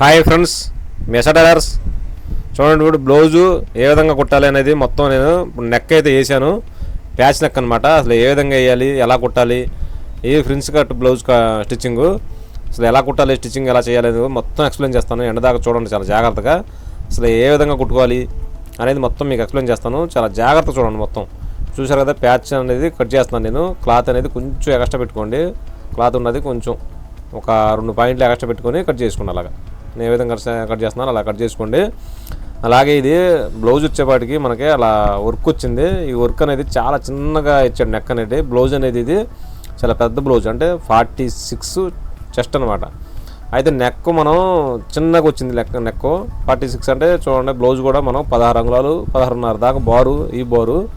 Hi friends మెసడర్స్ చూడండి ఇప్పుడు blouse ఏ విధంగా కుట్టాలి అనేది మొత్తం నేను ఇప్పుడు నెక్ అయితే వేసాను. ప్యాచ్ నెక్ అనమాట అసలు ఏ విధంగా వేయాలి ఎలా కుట్టాలి ఏ ఫ్రిన్స్ కట్ బ్లౌజ్ స్టిచ్చింగ్ అసలు ఎలా కుట్టాలి స్టిచ్చింగ్ ఎలా చేయాలి అనేది మొత్తం ఎక్స్ప్లెయిన్ చేస్తాను. ఎండదాకా చూడండి చాలా జాగ్రత్తగా. అసలు ఏ విధంగా కుట్టుకోవాలి అనేది మొత్తం మీకు ఎక్స్ప్లెయిన్ చేస్తాను. చాలా జాగ్రత్త చూడండి మొత్తం. చూసారు కదా ప్యాచ్ అనేది కట్ చేస్తున్నాను నేను. క్లాత్ అనేది కొంచెం ఎక్స్ట్రా పెట్టుకోండి. క్లాత్ ఉన్నది కొంచెం ఒక రెండు పాయింట్లు ఎక్స్ట్రా పెట్టుకొని కట్ చేసుకోండి అలాగా. ఏ విధంగా కట్ చే- చేస్తున్నాను అలా కట్ చేసుకోండి. అలాగే ఇది బ్లౌజ్ వచ్చేపాటికి మనకి అలా వర్క్ వచ్చింది. ఈ వర్క్ అనేది చాలా చిన్నగా ఇచ్చాడు నెక్ అనేది. బ్లౌజ్ అనేది ఇది చాలా పెద్ద బ్లౌజ్ అంటే ఫార్టీ సిక్స్ చెస్ట్ అనమాట అయితే నెక్ మనం చిన్నగా వచ్చింది లెక్క నెక్. ఫార్టీ సిక్స్ అంటే చూడండి బ్లౌజ్ కూడా మనం పదహారు అంగుళాలు పదహారున్నర దాకా బారు ఈ బారు.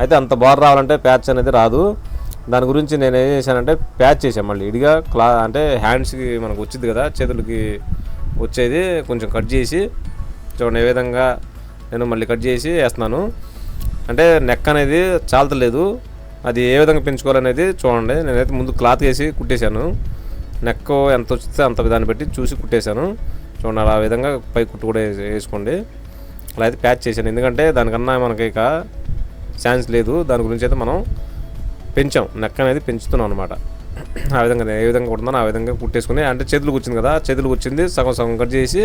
అయితే అంత బార్ రావాలంటే ప్యాచ్ అనేది రాదు. దాని గురించి నేను ఏం చేశానంటే ప్యాచ్ చేసాను మళ్ళీ. ఇడిగా క్లా అంటే హ్యాండ్స్కి మనకు వచ్చింది కదా చేతులకి వచ్చేది కొంచెం కట్ చేసి చూడండి ఏ విధంగా నేను మళ్ళీ కట్ చేసి వేస్తున్నాను. అంటే నెక్ అనేది చాలతలేదు. అది ఏ విధంగా పెంచుకోవాలనేది చూడండి. నేనైతే ముందు క్లాత్ వేసి కుట్టేశాను. నెక్ ఎంత వస్తే అంత దాన్ని బట్టి చూసి కుట్టేశాను. చూడండి అలా ఆ విధంగా పై కుట్టు కూడా వేసుకోండి. అలా అయితే ప్యాచ్ చేశాను. ఎందుకంటే దానికన్నా మనకి ఇక ఛాన్స్ లేదు. దాని గురించి అయితే మనం పెంచాం. నెక్ అనేది పెంచుతున్నాం అనమాట ఆ విధంగా నేను ఏ విధంగా కుడుతున్నాను ఆ విధంగా కుట్టేసుకుని అంటే చేతులు వచ్చింది కదా చేతులు వచ్చింది సగం సగం కట్ చేసి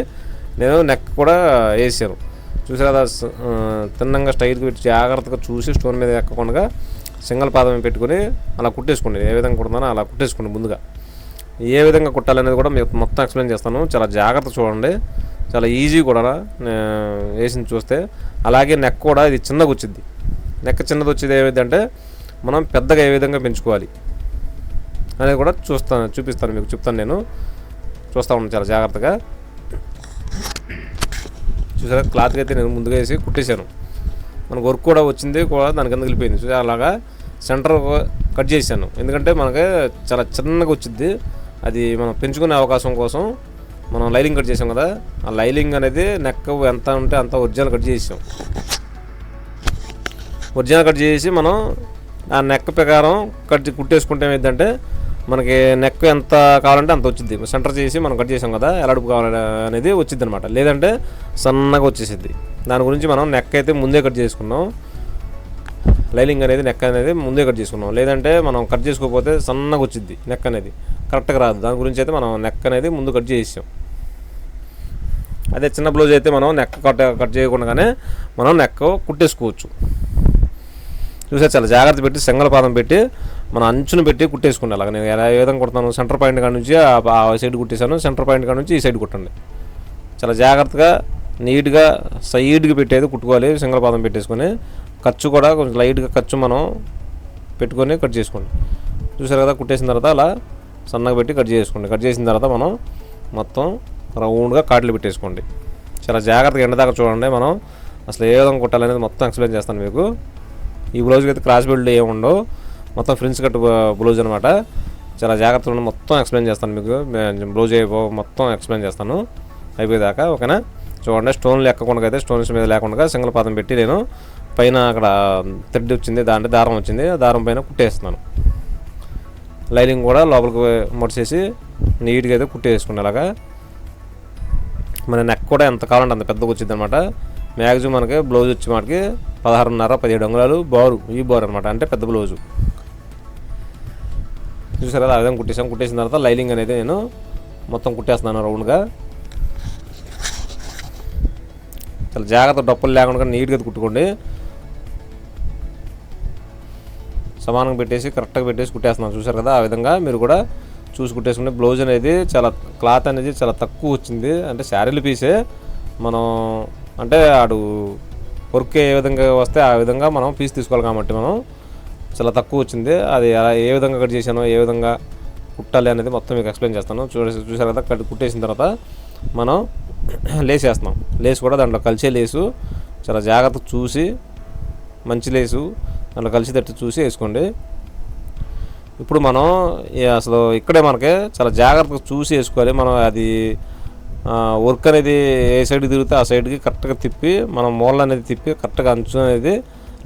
నేను నెక్ కూడా వేసాను. చూసారు కదా తిన్నంగా స్టైల్కి పెట్టి జాగ్రత్తగా చూసి స్టోన్ మీద ఎక్కకుండా సింగల్ పాదం పెట్టుకుని అలా కుట్టేసుకోండి. ఏ విధంగా కుడుతున్నానో అలా కుట్టేసుకోండి ముందుగా. ఏ విధంగా కుట్టాలనేది కూడా మీకు మొత్తం ఎక్స్ప్లెయిన్ చేస్తాను. చాలా జాగ్రత్త చూడండి. చాలా ఈజీ కూడా వేసింది చూస్తే. అలాగే నెక్ కూడా ఇది చిన్నగా వచ్చింది. నెక్ చిన్నది వచ్చేది ఏమైందంటే మనం పెద్దగా ఏ విధంగా పెంచుకోవాలి. అనేది కూడా చూస్తాను చూపిస్తాను మీకు చెప్తాను నేను. చూస్తూ ఉన్నాను చాలా జాగ్రత్తగా. చూసారా? క్లాత్కి అయితే నేను ముందుగా వేసి కుట్టేశాను. మనకు వర్క్ కూడా వచ్చింది కూడా దాని కింద వెళ్ళిపోయింది. చూసారా? అలాగా సెంటర్ కట్ చేశాను. ఎందుకంటే మనకి చాలా చిన్నగా వచ్చింది. అది మనం పెంచుకునే అవకాశం కోసం మనం లైలింగ్ కట్ చేసాం కదా. ఆ లైలింగ్ అనేది నెక్ ఎంత ఉంటే అంత ఒరిజినల్ కట్ చేసాం ఒరిజినల్ కట్ చేసి మనం ఆ నెక్ ప్రకారం కట్ కుట్టేసుకుంటే ఏంటంటే మనకి నెక్ ఎంత కావాలంటే అంత వచ్చింది సెంటర్ చేసి మనం కట్ చేసాం కదా ఎలాడుపు కావాలి అనేది వచ్చింది అనమాట లేదంటే సన్నగా వచ్చేసింది దాని గురించి మనం నెక్ అయితే ముందే కట్ చేసుకున్నాం. లైనింగ్ అనేది నెక్ అనేది ముందే కట్ చేసుకున్నాం. లేదంటే మనం కట్ చేసుకోకపోతే సన్నగా వచ్చింది నెక్ అనేది. కరెక్ట్గా రాదు. దాని గురించి అయితే మనం నెక్ అనేది ముందు కట్ చేసాం అదే చిన్న బ్లౌజ్ అయితే మనం నెక్ కట్ కట్ చేయకుండానే మనం నెక్ కుట్టేసుకోవచ్చు. చూసా చాలా జాగ్రత్త పెట్టి సింగల్ పాదం పెట్టి మన అంచును పెట్టి కుట్టేసుకోండి అలాగ. నేను ఎలా ఏ విధంగా కుడతాను సెంటర్ పాయింట్ కాడ నుంచి ఆ సైడ్ కుట్టేశాను సెంటర్ పాయింట్ కాడ నుంచి ఈ సైడ్ కుట్టండి. చాలా జాగ్రత్తగా నీట్గా సైడ్కి పెట్టేది కుట్టుకోవాలి సింగల్ పాదం పెట్టేసుకొని. ఖర్చు కూడా కొంచెం లైట్గా ఖర్చు మనం పెట్టుకొని కట్ చేసుకోండి. చూసారు కదా కుట్టేసిన తర్వాత అలా సన్నగా పెట్టి కట్ చేసుకోండి. కట్ చేసిన తర్వాత మనం మొత్తం రౌండ్గా కాట్లు పెట్టేసుకోండి. చాలా జాగ్రత్తగా ఎండ దాకా చూడండి మనం. అసలు ఏ విధంగా కుట్టాలనేది మొత్తం ఎక్స్ప్లెయిన్ చేస్తాను మీకు. ఈ బ్లౌజ్కి అయితే క్రాస్ బెల్ట్ ఏమి ఉండవు మొత్తం ఫ్రిన్స్ కట్ బ్లౌజ్ అనమాట చాలా జాగ్రత్తగా మొత్తం ఎక్స్ప్లెయిన్ చేస్తాను మీకు. బ్లౌజ్ అయిపో మొత్తం ఎక్స్ప్లెయిన్ చేస్తాను. అయిపోయేదాకా ఓకేనా? చూడండి స్టోన్లు ఎక్కకుండా అయితే స్టోన్స్ మీద లేకుండా సింగిల్ పాదం పెట్టి నేను పైన అక్కడ థ్రెడ్ వచ్చింది దాంట్లో దారం వచ్చింది ఆ దారం పైన కుట్టేస్తున్నాను. లైనింగ్ కూడా లోపలికి ముడిచేసి నీట్గా అయితే కుట్టేసుకుని అలాగా మన నెక్ కూడా ఎంత కావాలంటే అంత పెద్దగా వచ్చింది అనమాట మ్యాక్సిమం మనకి బ్లౌజ్ వచ్చి మనకి పదహారున్నర పదిహేడు అంగుళాలు బారు ఈ బారు అనమాట అంటే పెద్ద బ్లౌజు. చూసారా? ఆ విధంగా కుట్టేసాం కుట్టేసిన తర్వాత లైలింగ్ అనేది నేను మొత్తం కుట్టేస్తున్నాను రౌండ్గా. చాలా జాగ్రత్త డప్పులు లేకుండా నీట్గా కుట్టుకోండి. సమానంగా పెట్టేసి కరెక్ట్గా పెట్టేసి కుట్టేస్తున్నాను. చూసారు కదా? ఆ విధంగా మీరు కూడా చూసి కుట్టేసుకుంటే బ్లౌజ్ అనేది చాలా క్లాత్ అనేది చాలా తక్కువ వచ్చింది. అంటే శారీలు పీసే మనం అంటే ఆడు వర్క్ ఏ విధంగా వస్తే ఆ విధంగా మనం పీస్ తీసుకోవాలి కాబట్టి మనం. చాలా తక్కువ వచ్చింది. అది ఏ విధంగా కట్ చేశానో ఏ విధంగా కుట్టాలి అనేది మొత్తం మీకు ఎక్స్ప్లెయిన్ చేస్తాను. చూసి చూసారు కదా కట్ కుట్టేసిన తర్వాత మనం లేస్ వేస్తున్నాం. లేస్ కూడా దాంట్లో కలిసే లేసు. చాలా జాగ్రత్త చూసి మంచి లేసు. దాంట్లో కలిసి తట్టు చూసి వేసుకోండి. ఇప్పుడు మనం అసలు ఇక్కడే మనకి చాలా జాగ్రత్తగా చూసి వేసుకోవాలి. మనం అది వర్క్ అనేది ఏ సైడ్కి తిరిగితే ఆ సైడ్కి కరెక్ట్గా తిప్పి మనం మూల అనేది తిప్పి కరెక్ట్గా అంచు అనేది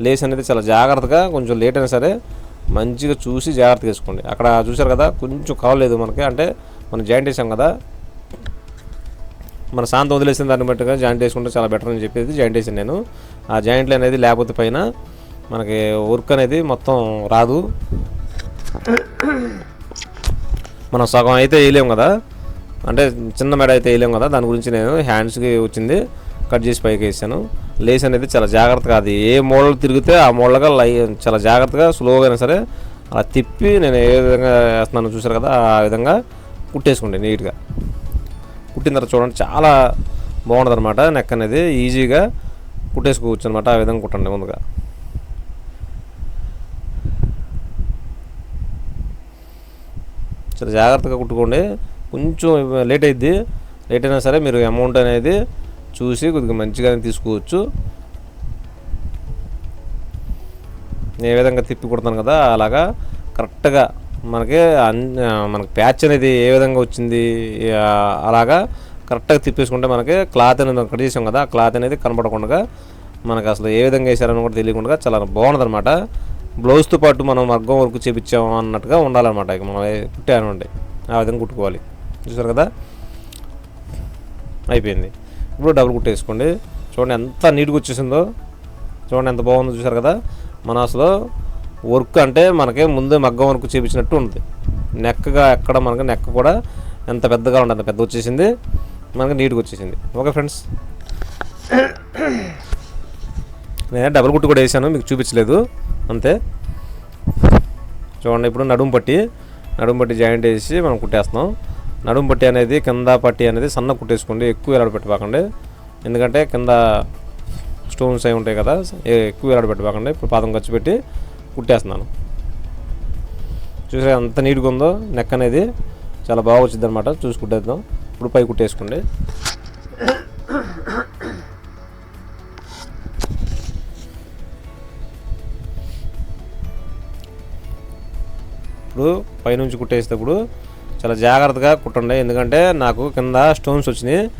లేస్ అనేది చాలా జాగ్రత్తగా కొంచెం లేట్ అయినా సరే మంచిగా చూసి జాగ్రత్తగా వేసుకోండి. అక్కడ చూసారు కదా కొంచెం కావలేదు మనకి. అంటే మనం జాయింట్ వేసాం కదా మన శాంతం వదిలేసిన దాన్ని బట్టుగా జాయింట్ వేసుకుంటే చాలా బెటర్ అని చెప్పేది జాయింట్ వేసాను నేను. ఆ జాయింట్లు అనేది లేకపోతే పైన మనకి వర్క్ అనేది మొత్తం రాదు. మనం సగం అయితే వేయలేము కదా అంటే చిన్న మెడ అయితే వేయలేము కదా దాని గురించి నేను హ్యాండ్స్కి వచ్చింది. కట్ చేసి పైకి వేసాను. లేస్ అనేది చాలా జాగ్రత్తగా అది ఏ మోడల్ తిరిగితే ఆ మోడల్గా లై చాలా జాగ్రత్తగా స్లోగా అయినా సరే అలా తిప్పి నేను ఏ విధంగా వేస్తున్నాను చూసారు కదా ఆ విధంగా కుట్టేసుకోండి నీట్గా. కుట్టిన తర్వాత చూడండి చాలా బాగుంటుంది అనమాట నెక్ అనేది ఈజీగా కుట్టేసుకోవచ్చు అనమాట ఆ విధంగా కుట్టండి ముందుగా. చాలా జాగ్రత్తగా కుట్టుకోండి. కొంచెం లేట్ అయింది లేట్ అయినా సరే మీరు అమౌంట్ అనేది చూసి కొద్దిగా మంచిగానే తీసుకోవచ్చు. నేను ఏ విధంగా తిప్పి కుడతాను కదా అలాగా కరెక్ట్గా మనకి అన్ మనకి ప్యాచ్ అనేది ఏ విధంగా వచ్చింది అలాగా కరెక్ట్గా తిప్పేసుకుంటే మనకి క్లాత్ అనేది కట్ చేసాం కదా ఆ క్లాత్ అనేది కనపడకుండా మనకి అసలు ఏ విధంగా వేసారని కూడా తెలియకుండా చాలా బాగుంది అనమాట బ్లౌజ్తో పాటు మనం మగ్గం వర్క్ చేపించాము అన్నట్టుగా ఉండాలన్నమాట. ఇక మనం కుట్టానండి ఆ విధంగా కుట్టుకోవాలి. చూసారు కదా? అయిపోయింది. ఇప్పుడు డబుల్ కుట్టేసుకోండి చూడండి ఎంత నీట్గా వచ్చేసిందో. చూడండి ఎంత బాగుందో చూసారు కదా. మన అసలు వర్క్ అంటే మనకి ముందే మగ్గం వర్క్ చేపించినట్టు ఉంది నెక్కగా ఎక్కడ మనకి నెక్క కూడా ఎంత పెద్దగా ఉండదు అంత పెద్ద వచ్చేసింది. మనకి నీట్గా వచ్చేసింది. Okay friends. నేను డబుల్ కుట్టు కూడా వేసాను మీకు చూపించలేదు. అంతే. చూడండి ఇప్పుడు నడుము పట్టి నడుము పట్టి జాయింట్ వేసి మనం కుట్టేస్తున్నాం. నడుము పట్టి అనేది కింద పట్టి అనేది సన్న కుట్టేసుకోండి ఎక్కువ ఎలాడ పెట్టబాకండి. ఎందుకంటే కింద స్టోన్స్ అయి ఉంటాయి కదా ఎక్కువ ఎలాడ పెట్టబాకండి. ఇప్పుడు పాదం ఖర్చు పెట్టి కుట్టేస్తున్నాను. చూసే ఎంత నీట్గా ఉందో నెక్ అనేది చాలా బాగా వచ్చింది అనమాట చూసి కుట్టేద్దాం. ఇప్పుడు పై కుట్టేసుకోండి. ఇప్పుడు పైనుంచి కుట్టేసేటప్పుడు చాలా జాగ్రత్తగా కుట్టండి. ఎందుకంటే నాకు కింద స్టోన్స్ వచ్చినాయి.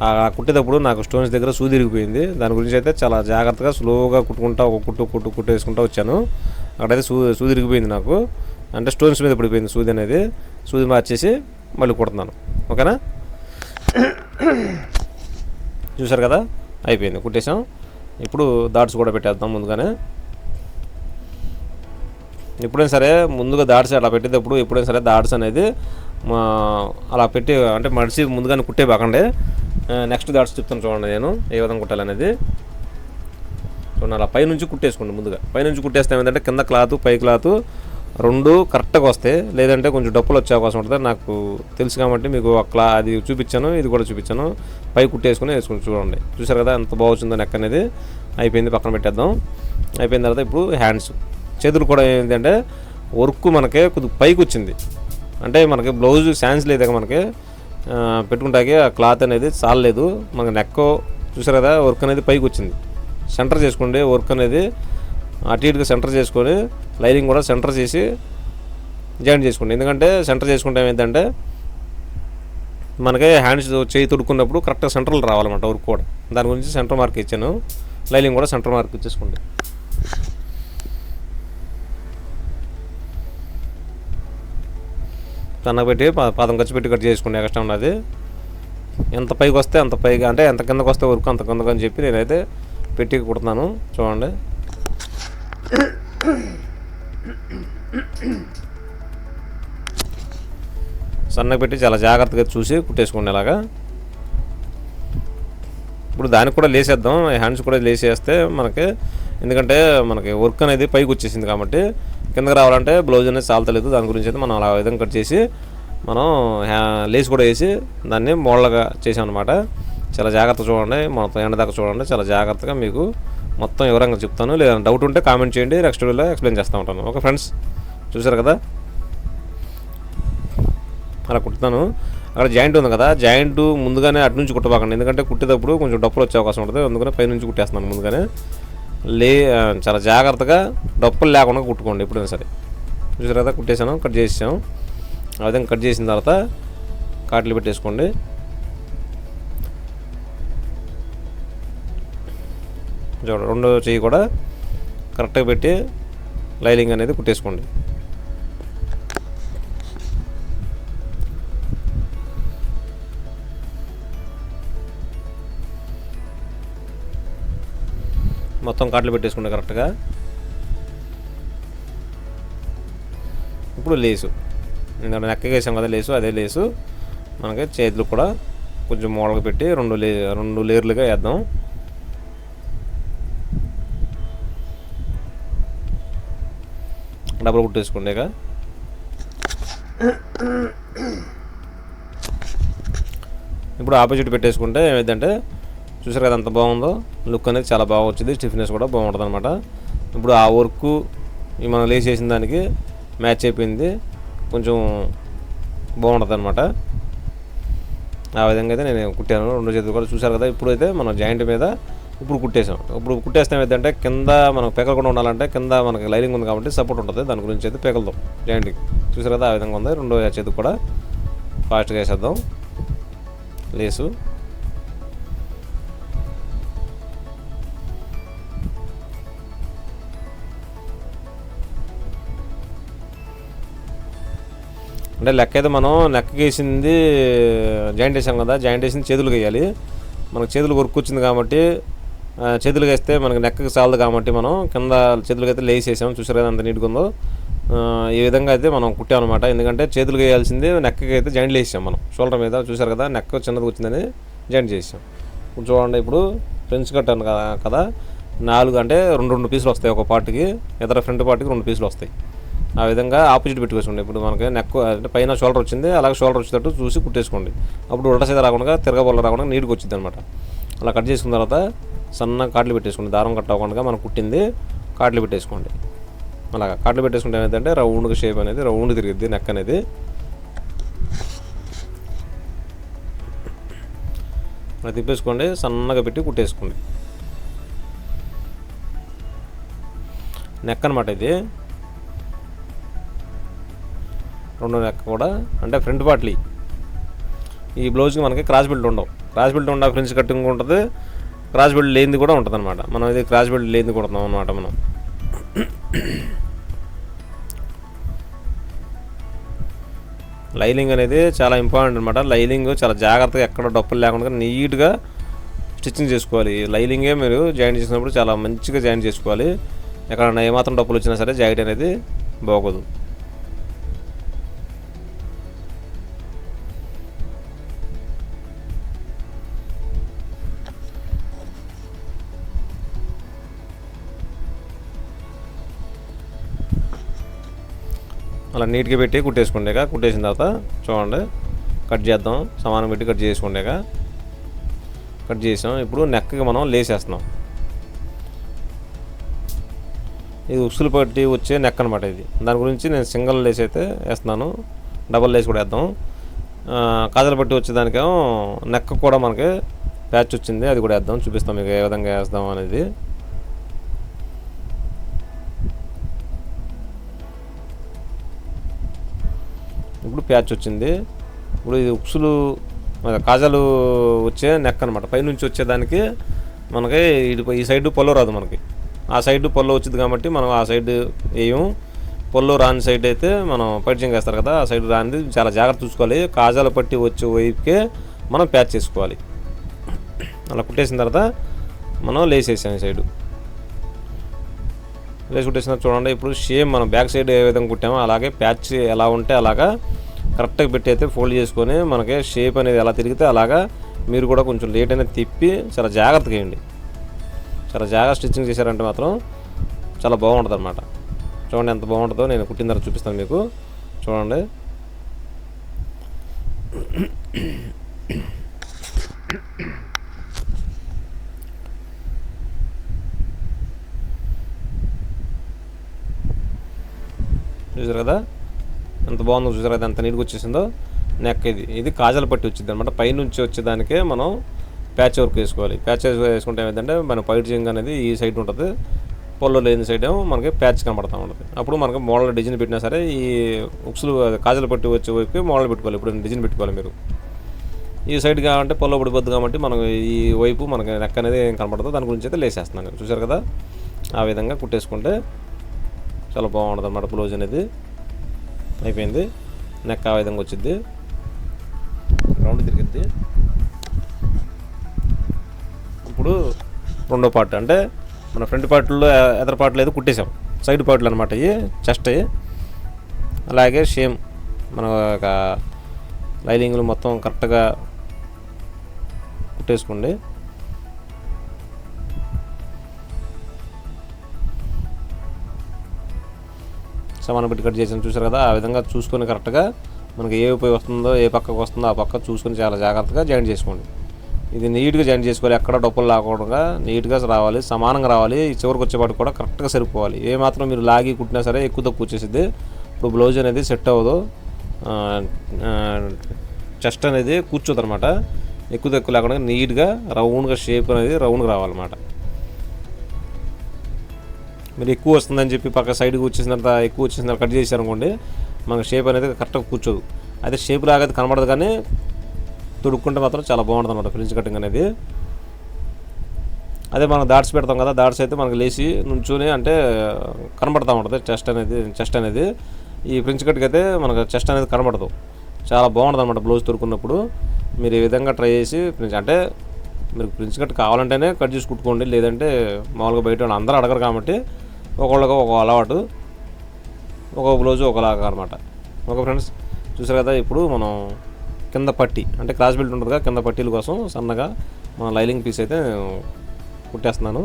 ఆ కుట్టేటప్పుడు నాకు స్టోన్స్ దగ్గర సూది ఇరిగిపోయింది. దాని గురించి అయితే చాలా జాగ్రత్తగా స్లోగా కుట్టుకుంటా ఒక కుట్టు కుట్టు కుట్టేసుకుంటా వచ్చాను. అక్కడైతే సూ సూది ఇరిగిపోయింది నాకు. అంటే స్టోన్స్ మీద పడిపోయింది సూది అనేది. సూది మార్చేసి మళ్ళీ కుడుతున్నాను. ఓకేనా? చూసారు కదా? అయిపోయింది. కుట్టేసాం ఇప్పుడు దాట్స్ కూడా పెట్టేద్దాం ముందుగానే. ఎప్పుడైనా సరే ముందుగా దాడ్స్ అలా పెట్టేటప్పుడు ఎప్పుడైనా సరే దాడ్స్ అనేది అలా పెట్టి అంటే మడిసి ముందుగానే కుట్టే బాకండి నెక్స్ట్ దాట్స్ చెప్తాను చూడండి నేను ఏ విధంగా కుట్టాలనేది. చూడండి అలా పైనుంచి కుట్టేసుకోండి ముందుగా. పైనుంచి కుట్టేస్తే ఏంటంటే కింద క్లాత్ పై క్లాత్ రెండు కరెక్ట్గా వస్తాయి. లేదంటే కొంచెం డప్పులు వచ్చే అవకాశం ఉంటుంది. నాకు తెలుసు కాబట్టి మీకు ఆ క్లా అది చూపించాను ఇది కూడా చూపించాను. పై కుట్టేసుకుని వేసుకుని చూడండి. చూసారు కదా ఎంత బాగుందో నెక్ అనేది. అయిపోయింది పక్కన పెట్టేద్దాం. అయిపోయిన తర్వాత ఇప్పుడు హ్యాండ్స్. చేతులు కూడా ఏంటంటే వర్క్ మనకి కొద్దిగా పైకి వచ్చింది. అంటే మనకి బ్లౌజ్ శాన్స్ లేదు మనకి. పెట్టుకుంటాకి ఆ క్లాత్ అనేది చాలలేదు. మనకి నెక్ చూసారు కదా వర్క్ అనేది పైకి వచ్చింది. సెంటర్ చేసుకోండి వర్క్ అనేది అటు ఇటుగా సెంటర్ చేసుకొని లైనింగ్ కూడా సెంటర్ చేసి జాయిన్ చేసుకోండి ఎందుకంటే సెంటర్ చేసుకుంటే ఏంటంటే మనకి హ్యాండ్స్ చేయి తొడుక్కున్నప్పుడు కరెక్ట్గా సెంటర్లు రావాలన్నమాట వర్క్ కూడా. దాని గురించి సెంటర్ మార్క్ ఇచ్చాను. లైనింగ్ కూడా సెంటర్ మార్క్ ఇచ్చేసుకోండి సన్నగా పెట్టి పదం ఖర్చు పెట్టి కట్ చేసుకునే కష్టం ఉన్నది ఎంత పైకి వస్తే అంత పైగా అంటే ఎంత కిందకు వస్తే వరకు అంత కిందకు అని చెప్పి నేనైతే పెట్టి కుడుతున్నాను. చూడండి. సన్నగా పెట్టి చాలా జాగ్రత్తగా చూసి కుట్టేసుకునేలాగా. ఇప్పుడు దానికి కూడా లేసేద్దాం. హ్యాండ్స్ కూడా లేసేస్తే మనకి ఎందుకంటే మనకి వర్క్ అనేది పైకి వచ్చేసింది కాబట్టి కిందకి రావాలంటే బ్లౌజ్ అనేది చాలతలేదు దాని గురించి అయితే మనం అలా విధంగా కట్ చేసి మనం లేస్ కూడా వేసి దాన్ని మోడల్గా చేసామన్నమాట చాలా జాగ్రత్త చూడండి. మొత్తం ఎండ దాకా చూడండి. చాలా జాగ్రత్తగా మీకు మొత్తం వివరంగా చెప్తాను. లేదా డౌట్ ఉంటే కామెంట్ చేయండి. నెక్స్ట్ వీడియోలో ఎక్స్ప్లెయిన్ చేస్తూ ఉంటాను. Okay friends? చూసారు కదా? అలా కుట్టుతాను. అక్కడ జాయింట్ ఉంది కదా. జాయింట్ ముందుగానే అటు నుంచి కుట్టబాకండి. ఎందుకంటే కుట్టేటప్పుడు కొంచెం డప్పులు వచ్చే అవకాశం ఉంటుంది. అందుకనే పైనుంచి కుట్టేస్తాను కుట్టేస్తున్నాను ముందుగానే. లే చాలా జాగ్రత్తగా డప్పులు లేకుండా కుట్టుకోండి ఎప్పుడైనా సరే. చూసారు కదా కుట్టేసాను కట్ చేసాం ఆ విధంగా కట్ చేసిన తర్వాత కాట్లు పెట్టేసుకోండి. చూడండి రెండో చెయ్యి కూడా కరెక్ట్గా పెట్టి లైలింగ్ అనేది కుట్టేసుకోండి. మొత్తం కాట్లు పెట్టేసుకుంటే కరెక్ట్గా. ఇప్పుడు లేసు. ఎందుకంటే నెక్కకి వేసాం కదా లేసు అదే లేసు. మనకి చేతులు కూడా కొంచెం మోడల్గా పెట్టి రెండు లే రెండు లేయర్లుగా వేద్దాం. డబ్బులు కుట్టేసుకోండి ఇక. ఇప్పుడు ఆపోజిట్ పెట్టేసుకుంటే ఏమైందంటే చూసారు కదా ఎంత బాగుందో? లుక్ అనేది చాలా బాగా వచ్చింది. స్టిఫ్నెస్ కూడా బాగుంటుంది అనమాట ఇప్పుడు ఆ వర్క్ ఈ మనం లేస్ చేసిన దానికి మ్యాచ్ అయిపోయింది. కొంచెం బాగుంటుంది అనమాట ఆ విధంగా అయితే నేను కుట్టాను. రెండు చేతులు కూడా చూసారు కదా ఇప్పుడు అయితే మనం జాయింట్ మీద ఇప్పుడు కుట్టేసాం. ఇప్పుడు కుట్టేస్తాం ఏంటంటే కింద మనకు పెకలకుండా ఉండాలంటే కింద మనకి లైనింగ్ ఉంది కాబట్టి సపోర్ట్ ఉంటుంది. దాని గురించి అయితే పెకలదాం జాయింట్కి. చూసారు కదా ఆ విధంగా ఉంది. రెండో చేతికి కూడా ఫాస్ట్గా వేసేద్దాం. లేసు. అంటే లెక్క అయితే మనం లెక్క వేసింది జాయింట్ వేసాం కదా జాయింట్ వేసింది చేతులు గేయాలి. మనకు చేతులు వర్క్ వచ్చింది కాబట్టి చేతులు వేస్తే మనకి నెక్కకి చాలదు కాబట్టి మనం కింద చేతులకి అయితే లేసేసాం. చూసారు కదా అంత నీట్గా ఉందో? ఈ విధంగా అయితే మనం కుట్టాం అనమాట ఎందుకంటే చేతులు వేయాల్సింది నెక్కకి అయితే జాయింట్లు వేసాం మనం. షోల్డర్ మీద చూసారు కదా నెక్క చిన్నది వచ్చిందని జాయింట్ చేసాం ఇప్పుడు చూడండి ఇప్పుడు ఫ్రెంచ్ కట్టాను కదా కదా నాలుగు అంటే రెండు రెండు పీసులు వస్తాయి ఒక పార్ట్కి. ఇతర ఫ్రంట్ పార్ట్కి రెండు పీసులు వస్తాయి. ఆ విధంగా ఆపోజిట్ పెట్టుకోండి ఇప్పుడు మనకి నెక్ అంటే పైన షోల్డర్ వచ్చింది అలాగే షోల్డర్ వచ్చేటట్టు చూసి కుట్టేసుకోండి. అప్పుడు ఉల్టా సైడ్ రాకుండా తిరగబోళ్ళ రాకుండా నీట్గా వచ్చింది అనమాట అలా కట్ చేసుకున్న తర్వాత సన్న కాట్లు పెట్టేసుకోండి. దారం కట్ అవ్వకుండా మనం కుట్టింది కాట్లు పెట్టేసుకోండి. అలాగా కాట్లు పెట్టేసుకుంటే ఏంటంటే రౌండ్గా షేప్ అనేది రౌండ్ తిరిగిద్ది నెక్ అనేది. అలా తిప్పేసుకోండి సన్నగా పెట్టి కుట్టేసుకోండి. నెక్ అనమాట ఇది. రెండో నెక్ కూడా అంటే ఫ్రంట్ పార్ట్లీ. ఈ బ్లౌజ్కి మనకి క్రాస్ బెల్ట్ ఉండవు. క్రాస్ బెల్ట్ ఉండవు ఫ్రెండ్స్ కట్టింగ్ ఉంటుంది. క్రాస్ బెల్ట్ లేనిది కూడా ఉంటుంది అనమాట మనం ఇది క్రాస్ బెల్ట్ లేనిది కుడతాం అనమాట మనం. లైలింగ్ అనేది చాలా ఇంపార్టెంట్ అనమాట లైనింగ్ చాలా జాగ్రత్తగా ఎక్కడ డప్పులు లేకుండా నీట్గా స్టిచ్చింగ్ చేసుకోవాలి. లైలింగే లైనింగే మీరు జాయిన్ చేసినప్పుడు చాలా మంచిగా జాయిన్ చేసుకోవాలి. ఎక్కడ ఏమాత్రం డప్పులు వచ్చినా సరే జాకెట్ అనేది బాగోదు. అలా నీట్గా పెట్టి కుట్టేసుకుండేగా. కుట్టేసిన తర్వాత చూడండి కట్ చేద్దాం. సమానం పెట్టి కట్ చేసుకుండేగా. కట్ చేసాం. ఇప్పుడు నెక్కకి మనం లేసేస్తున్నాం. ఇది ఉసులు పట్టి వచ్చే నెక్ అనమాట ఇది. దాని గురించి నేను సింగిల్ లేస్ అయితే వేస్తున్నాను. డబల్ లేస్ కూడా వేద్దాం. ఆ, కాజల పట్టి వచ్చేదానికేమో నెక్క కూడా మనకి ప్యాచ్ వచ్చింది. అది కూడా వేద్దాం. చూపిస్తాం మీకు ఏ విధంగా వేస్తాం అనేది. ఇప్పుడు ప్యాచ్ వచ్చింది. ఇప్పుడు ఇది ఉక్సులు కాజాలు వచ్చే నెక్ అనమాట పైనుంచి వచ్చేదానికి మనకి ఇటు ఈ సైడ్ పొల్లో రాదు మనకి. ఆ సైడ్ పొల్లో వచ్చింది కాబట్టి మనం ఆ సైడ్ వేయం. పొల్లో రాని సైడ్ అయితే మనం పరిచయం వేస్తారు కదా ఆ సైడ్ రానిది చాలా జాగ్రత్త చూసుకోవాలి. కాజాలు పట్టి వచ్చే వైపుకే మనం ప్యాచ్ చేసుకోవాలి. అలా కుట్టేసిన తర్వాత మనం లేసేసాం ఈ సైడు. లేచి కుట్టేసిన చూడండి. ఇప్పుడు సేమ్ మనం బ్యాక్ సైడ్ ఏ విధంగా కుట్టామో అలాగే ప్యాచ్ ఎలా ఉంటే అలాగా కరెక్ట్గా పెట్టి అయితే ఫోల్డ్ చేసుకొని మనకి షేప్ అనేది ఎలా తిరిగితే అలాగా మీరు కూడా కొంచెం లేట్ అనేది తిప్పి చాలా జాగ్రత్తగా వేయండి. చాలా జాగ్రత్త స్టిచ్చింగ్ చేశారంటే మాత్రం చాలా బాగుంటుంది అనమాట చూడండి ఎంత బాగుంటుందో నేను కుట్టిన తర్వాత చూపిస్తాను మీకు. చూడండి. చూసారు కదా? ఎంత బాగుందో చూసారు కదా? ఎంత నీట్గా వచ్చేసిందో. నెక్ ఇది ఇది కాజల పట్టి వచ్చింది అనమాట పైనుంచి వచ్చేదానికే మనం ప్యాచ్ వర్క్ వేసుకోవాలి ప్యాచ్ వేసుకుంటే ఏంటంటే మన పైట్ అనేది ఈ సైడ్ ఉంటుంది. పొల్లో లేని సైడ్ ఏమో మనకి ప్యాచ్ కనబడతా ఉంటుంది. అప్పుడు మనకి మోడల్ డిజైన్ పెట్టినా సరే ఈ ఉక్సులు కాజల పట్టి వచ్చే వైపు మోడల్ పెట్టుకోవాలి. ఇప్పుడు డిజైన్ పెట్టుకోవాలి మీరు. ఈ సైడ్ కావాలంటే పొల్ల పడిపోద్దు కాబట్టి మనం ఈ వైపు మనకి నెక్ అనేది ఏం కనబడదు. దాని గురించి అయితే లేసేస్తున్నాను చూసారు కదా? ఆ విధంగా కుట్టేసుకుంటే చాలా బాగుంటుంది అన్నమాట బ్లౌజ్ అనేది. అయిపోయింది. నెక్ ఆ విధంగా వచ్చింది రౌండ్ తిరిగిద్ది. ఇప్పుడు రెండో పార్ట్ అంటే మన ఫ్రంట్ పార్ట్లో ఎదర పార్ట్లో ఏదో కుట్టేశాం. సైడ్ పార్ట్లు అనమాట ఇవి చెస్ట్ అలాగే సేమ్ మన లైనింగ్లు మొత్తం కరెక్ట్గా కుట్టేసుకోండి. సమానం పెట్టి కట్ చేసిన చూసారు కదా? ఆ విధంగా చూసుకొని కరెక్ట్గా మనకి ఏ ఉపయోగం వస్తుందో ఏ పక్కకు వస్తుందో ఆ పక్క చూసుకొని చాలా జాగ్రత్తగా జాయిన్ చేసుకోండి. ఇది నీట్గా జాయిన్ చేసుకోవాలి. ఎక్కడ డబ్బులు లాకుండా నీట్గా రావాలి. సమానంగా రావాలి. ఈ చివరికి వచ్చేపాటు కూడా కరెక్ట్గా సరిపోవాలి. ఏ మాత్రం మీరు లాగి కుట్టినా సరే ఎక్కువ తక్కువ వచ్చేసింది ఇప్పుడు బ్లౌజ్ అనేది సెట్ అవ్వదు. చెస్ట్ అనేది కూర్చోదన్నమాట. ఎక్కువ తక్కువ లేకుండా నీట్గా రౌండ్గా షేప్ అనేది రౌండ్గా రావాలన్నమాట. మీరు ఎక్కువ వస్తుందని చెప్పి పక్క సైడ్కి వచ్చేసినంత ఎక్కువ వచ్చేసిన కట్ చేశారనుకోండి మనకు షేప్ అనేది కరెక్ట్గా కూర్చోదు. అయితే షేప్ లాగా అయితే కనబడదు కానీ తొడుక్కుంటే మాత్రం చాలా బాగుంటుంది అనమాట ఫ్రిడ్జ్ కటింగ్ అనేది. అదే మనం దాట్స్ పెడతాం కదా దాట్స్ అయితే మనకు లేచి నుంచుని అంటే కనబడతా ఉంటుంది చెస్ట్ అనేది చెస్ట్ అనేది. ఈ ఫ్రిన్స్ కట్కి అయితే మనకు చెస్ట్ అనేది కనబడదు. చాలా బాగుంటుంది అనమాట బ్లౌజ్ తొడుక్కున్నప్పుడు. మీరు ఈ విధంగా ట్రై చేసి ఫ్రిన్స్ అంటే మీరు ప్రిన్స్ కట్ కావాలంటేనే కట్ చేసి కుట్టుకోండి లేదంటే మామూలుగా బయట అందరూ అడగరు కాబట్టి ఒకళ్ళకి ఒక అలవాటు ఒక బ్లౌజు ఒకలాగా అనమాట ఓకే ఫ్రెండ్స్ చూసారు కదా ఇప్పుడు మనం కింద పట్టి అంటే క్రాస్ బెల్ట్ ఉంటుంది కింద పట్టీల కోసం సన్నగా మన లైలింగ్ పీస్ అయితే కుట్టేస్తున్నాను.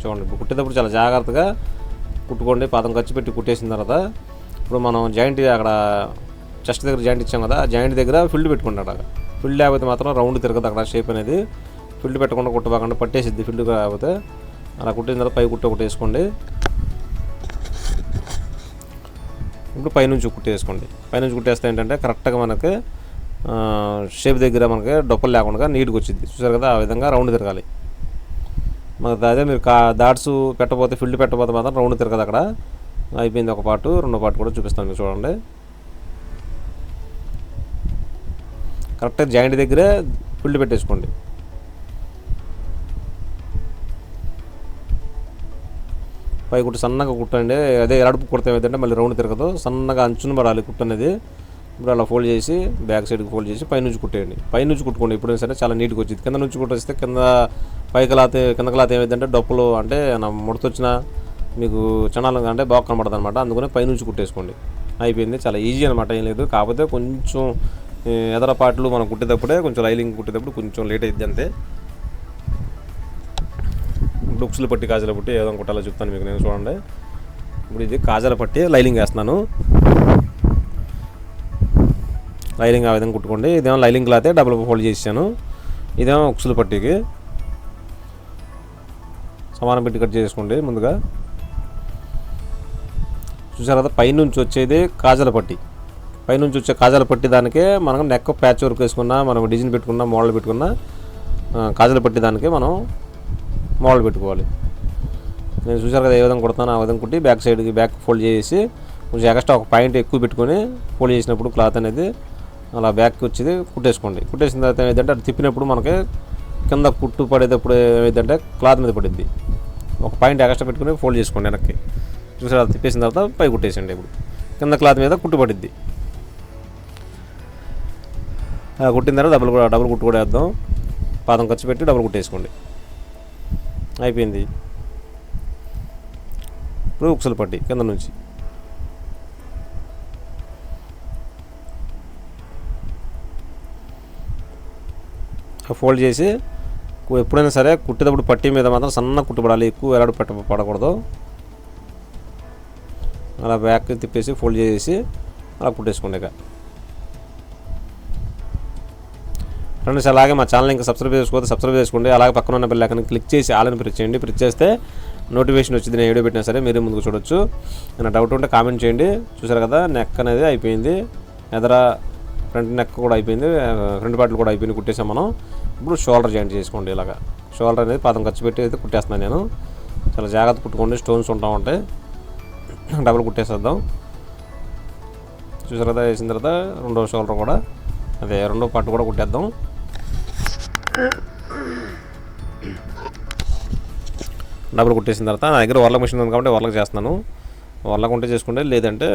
చూడండి ఇప్పుడు కుట్టేటప్పుడు చాలా జాగ్రత్తగా కుట్టుకోండి. పాదం ఖర్చు పెట్టి కుట్టేసిన తర్వాత ఇప్పుడు మనం జాయింట్ అక్కడ చెస్ట్ దగ్గర జాయింట్ ఇచ్చాం కదా ఆ జాయింట్ దగ్గర ఫిల్డ్ పెట్టుకుంటాడు అక్కడ ఫిల్డ్ లేకపోతే మాత్రం రౌండ్ తిరగదు అక్కడ షేప్ అనేది. ఫిల్డ్ పెట్టకుండా కుట్టబాకుండా పట్టేసిద్ది ఫిల్డ్ కాకపోతే. అలా కుట్టిన తర్వాత పై కుట్ట ఒకటి వేసుకోండి. ఇప్పుడు పైనుంచి కుట్టేసుకోండి పైనుంచి కుట్టేస్తే ఏంటంటే కరెక్ట్గా మనకి షేప్ దగ్గర మనకి డొప్పలు లేకుండా నీట్గా వచ్చింది చూసారు కదా ఆ విధంగా రౌండ్ తిరగాలి. మనకు అదే మీరు కా దాట్స్ పెట్టబోతే ఫిల్డ్ పెట్టబోతే మాత్రం రౌండ్ తిరగదు అక్కడ. అయిపోయింది ఒక పాటు రెండో పాటు కూడా చూపిస్తాను మీకు చూడండి. కరెక్ట్గా జాయింట్ దగ్గరే ఫుల్డ్ పెట్టేసుకోండి. పై కుట్టు సన్నగా కుట్టండి. అదే ఎరడుపు కుడతాం ఏమైందంటే మళ్ళీ రౌండ్ తిరగదు. సన్నగా అంచున పడాలి కుట్టనేది. ఇప్పుడు అలా ఫోల్డ్ చేసి బ్యాక్ సైడ్కి ఫోల్డ్ చేసి పైనుంచి కుట్టేయండి. పైనుంచి కుట్టుకోండి. ఎప్పుడైనా సరే చాలా నీట్గా వచ్చింది. కింద నుంచి కుట్టేస్తే కింద పై క్లాత్ కింద క్లాత్ ఏమైందంటే డప్పులు అంటే నా ముడతొచ్చిన మీకు చణాలు అంటే బాగా కనబడదు అనమాట అందుకనే పైనుంచి కుట్టేసుకోండి. అయిపోయింది. చాలా ఈజీ అనమాట ఏం లేదు. కాకపోతే కొంచెం ఎదర పాటలు మనం కుట్టేటప్పుడే కొంచెం లైలింగ్ కుట్టేటప్పుడు కొంచెం లేట్ అయింది అంతే. ఇప్పుడు పట్టి కాజల పట్టి ఏదో కుట్టాలో చెప్తాను మీకు నేను చూడండి. ఇప్పుడు ఇది కాజల పట్టి లైలింగ్ వేస్తున్నాను. లైలింగ్ ఆ విధంగా కుట్టుకోండి. ఇదేమో లైలింగ్ క్లాతే డబుల్ ఫోల్డ్ చేసాను ఇదేమో ఉక్సులు పట్టికి. సమానం పెట్టి కట్ చేసుకోండి ముందుగా. చూసారు కదా పైనుంచి వచ్చేది కాజల పట్టి. పైనుంచి వచ్చే కాజాలు పట్టి దానికే మనం నెక్ ప్యాచ్ వర్క్ వేసుకున్నా మనం డిజైన్ పెట్టుకున్నా మోడల్ పెట్టుకున్నా కాజాలు పట్టేదానికే పట్టి దానికే మనం మోడల్ పెట్టుకోవాలి. నేను చూసారు కదా ఏ విధంగా కుడతాను ఆ విధంగా కుట్టి బ్యాక్ సైడ్కి బ్యాక్ ఫోల్డ్ చేసి కొంచెం ఎక్స్ట్రా ఒక పాయింట్ ఎక్కువ పెట్టుకొని ఫోల్డ్ చేసినప్పుడు క్లాత్ అనేది అలా బ్యాక్ వచ్చేది కుట్టేసుకోండి. కుట్టేసిన తర్వాత ఏంటంటే అది తిప్పినప్పుడు మనకి కింద కుట్టు పడేటప్పుడు ఏమైందంటే క్లాత్ మీద పడింది. ఒక పాయింట్ ఎక్స్ట్రా పెట్టుకుని ఫోల్డ్ చేసుకోండి వెనక్కి. చూసారు అది తిప్పేసిన తర్వాత పై కుట్టేసండి ఇప్పుడు. కింద క్లాత్ మీద కుట్టు పడిద్ది. కుట్టిన తర్వాత డబుల్ కూడా డబుల్ కుట్టు కూడా వేద్దాం. పాదం ఖర్చు పెట్టి డబుల్ కుట్టేసుకోండి. అయిపోయింది. ఇప్పుడు ఉక్సలు పట్టి కింద నుంచి. ఫోల్డ్ చేసి ఎప్పుడైనా సరే కుట్టేటప్పుడు పట్టి మీద మాత్రం సన్న కుట్టుపడాలి ఎక్కువ ఎలాడు పెట్ట పడకూడదు. అలా బ్యాక్ తిప్పేసి ఫోల్డ్ చేసి అలా కుట్టేసుకోండి ఇక. ఫ్రెండ్స్ అలాగే మా ఛానల్ ఇంకా సబ్స్క్రైబ్ చేసుకోవద్దు సబ్స్క్రైబ్ చేసుకోండి. అలాగే పక్కన ఉన్న బెల్ క్లిక్ చేసి ఆలని ప్రెస్ చేయండి. ప్రెస్ చేస్తే నోటిఫికేషన్ వచ్చింది నేను వీడియో పెట్టినా సరే మీరే ముందుకు చూడొచ్చు. ఏమైనా డౌట్ ఉంటే కామెంట్ చేయండి. చూసారు కదా నెక్ అనేది అయిపోయింది. ఎదర ఫ్రంట్ నెక్ కూడా అయిపోయింది. ఫ్రంట్ పార్ట్లు కూడా అయిపోయింది కుట్టేసాం మనం. ఇప్పుడు షోల్డర్ జాయింట్ చేసుకోండి ఇలాగా. షోల్డర్ అనేది పాదం ఖర్చు పెట్టి అయితే కుట్టేస్తున్నాను నేను. చాలా జాగ్రత్త కుట్టుకోండి స్టోన్స్ ఉంటా ఉంటాయి. డబుల్ కుట్టేసేద్దాం. చూసారు కదా వేసిన తర్వాత రెండో షోల్డర్ కూడా. అదే రెండో పార్ట్ కూడా కుట్టేద్దాం. డబ్బులు కుట్టేసిన తర్వాత నా దగ్గర వర్ల మిషన్ ఉంది కాబట్టి వర్లక్ చేస్తున్నాను. వర్లకు ఉంటే చేసుకుంటే లేదంటే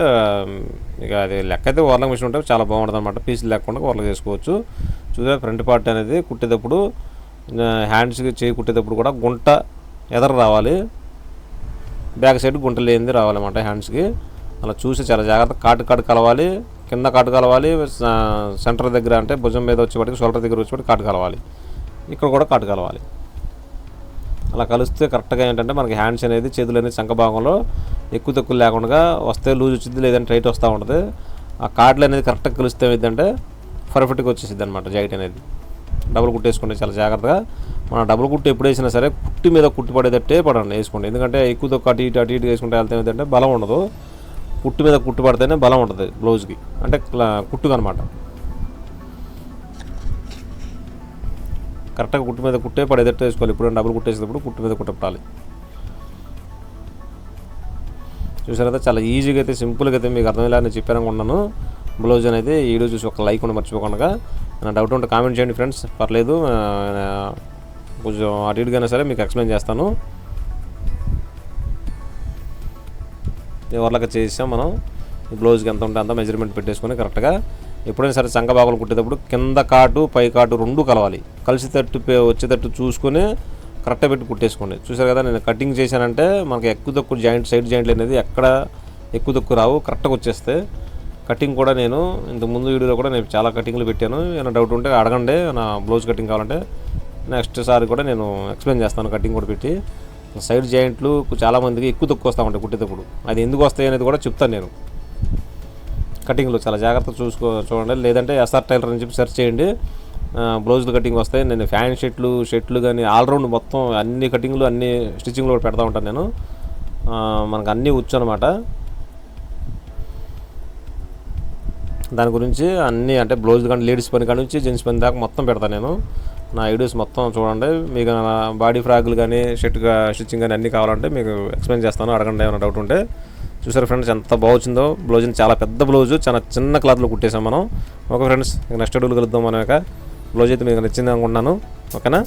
ఇక అది లెక్క అయితే వర్లకు మిషన్ ఉంటే చాలా బాగుంటుంది అనమాట పీసులు లేకుండా వర్లకు చేసుకోవచ్చు. చూసే ఫ్రంట్ పార్ట్ అనేది కుట్టేటప్పుడు హ్యాండ్స్కి చేయి కుట్టేటప్పుడు కూడా గుంట ఎదర రావాలి. బ్యాక్ సైడ్ గుంట లేనిది రావాలన్నమాట హ్యాండ్స్కి అలా చూసి చాలా జాగ్రత్త కాటు కాటు కలవాలి కింద కాటు కలవాలి సెంటర్ దగ్గర అంటే భుజం మీద వచ్చేవాటికి షోల్డర్ దగ్గర వచ్చేప్పటికి కాటు కలవాలి. ఇక్కడ కూడా కాటు కలవాలి. అలా కలిస్తే కరెక్ట్గా ఏంటంటే మనకి హ్యాండ్స్ అనేది చేతులు అనేది శంఖభాగంలో ఎక్కువ తక్కువ లేకుండా వస్తే లూజ్ వచ్చింది లేదంటే టైట్ వస్తూ ఉంటుంది. ఆ కార్డులు అనేది కరెక్ట్గా కలిస్తే ఏంటంటే పర్ఫెక్ట్గా వచ్చేసింది అనమాట జాకెట్ అనేది. డబుల్ కుట్టేసుకుంటే చాలా జాగ్రత్తగా. మన డబుల్ కుట్టు ఎప్పుడు వేసినా సరే కుట్టి మీద కుట్టి పడేటట్టే పడండి వేసుకోండి. ఎందుకంటే ఎక్కువ తక్కువ అటు ఇటు అటు ఇటు వేసుకుంటే వెళ్తే ఏంటంటే బలం ఉండదు. కుట్టు మీద కుట్టు పడితేనే బలం ఉంటుంది బ్లౌజ్కి అంటే క్లా- కుట్టుకు అనమాట కరెక్ట్గా కుట్టు మీద కుట్టే పడేటట్టు వేసుకోవాలి ఇప్పుడు డబ్బులు కుట్టేసేటప్పుడు కుట్టు మీద కుట్టపడాలి చూసారైతే చాలా ఈజీగా అయితే సింపుల్గా అయితే మీకు అర్థమయ్యేలా నేను చెప్పాను అనుకున్నాను బ్లౌజ్ అనేది వీడియో చూసి ఒక లైక్ ఉండి మర్చిపోకుండా. నా డౌట్ ఉంటే కామెంట్ చేయండి ఫ్రెండ్స్. పర్లేదు. కొంచెం అటు ఇటుగానే సరే మీకు ఎక్స్ప్లెయిన్ చేస్తాను. ఎవరిలాగా చేసాం మనం? బ్లౌజ్కి ఎంత ఉంటే అంత మెజర్మెంట్ పెట్టేసుకొని కరెక్ట్గా ఎప్పుడైనా సరే సంఘ కుట్టేటప్పుడు కింద కాటు పై కాటు రెండు కలవాలి. కలిసి తట్టు వచ్చేటట్టు చూసుకొని కరెక్ట్గా పెట్టి కుట్టేసుకోండి. చూసారు కదా నేను కటింగ్ చేశానంటే మనకి ఎక్కువ తక్కువ జాయింట్ సైడ్ జాయింట్లు అనేది ఎక్కడ ఎక్కువ తక్కువ రావు. కరెక్ట్గా వచ్చేస్తే కటింగ్ కూడా నేను ఇంత ముందు వీడియోలో కూడా నేను చాలా కటింగ్లు పెట్టాను. ఏమైనా డౌట్ ఉంటే అడగండి. నా బ్లౌజ్ కటింగ్ కావాలంటే నెక్స్ట్ సారి కూడా నేను ఎక్స్ప్లెయిన్ చేస్తాను కటింగ్ కూడా పెట్టి. సైడ్ జాయింట్లు చాలామందికి ఎక్కువ తక్కువ వస్తూ ఉంటాయి కుట్టేటప్పుడు. అది ఎందుకు వస్తాయి అనేది కూడా చెప్తాను నేను. కటింగ్లో చాలా జాగ్రత్త చూసుకో చూడండి. లేదంటే ఎస్ఆర్ టైలర్ అని చెప్పి సెర్చ్ చేయండి. బ్లౌజులు కటింగ్ వస్తాయి. నేను ఫ్యాన్ షర్ట్లు షర్ట్లు కానీ ఆల్రౌండ్ మొత్తం అన్ని కటింగ్లు అన్ని స్టిచ్చింగ్లు కూడా పెడతా ఉంటాను నేను. మనకు అన్నీ వచ్చు అనమాట దాని గురించి అన్నీ అంటే బ్లౌజ్ కానీ లేడీస్ పని కాడి నుంచి జెంట్స్ పని దాకా మొత్తం పెడతాను నేను. నా వీడియోస్ మొత్తం చూడండి. మీకు బాడీ ఫ్రాక్లు కానీ షర్ట్ స్టిచ్చింగ్ కానీ అన్నీ కావాలంటే మీకు ఎక్స్ప్లెయిన్ చేస్తాను. అడగండి ఏమైనా డౌట్ ఉంటే. చూసారు ఫ్రెండ్స్ ఎంత బాగుందో బ్లౌజ్ చాలా పెద్ద బ్లౌజ్ చాలా చిన్న క్లాత్లో కుట్టేసాం మనం. ఓకే ఫ్రెండ్స్ నెక్స్ట్ అడుగులు కలుద్దాం మనం యొక్క బ్లౌజ్ అయితే మీకు నచ్చింది అనుకుంటున్నాను. ఓకేనా?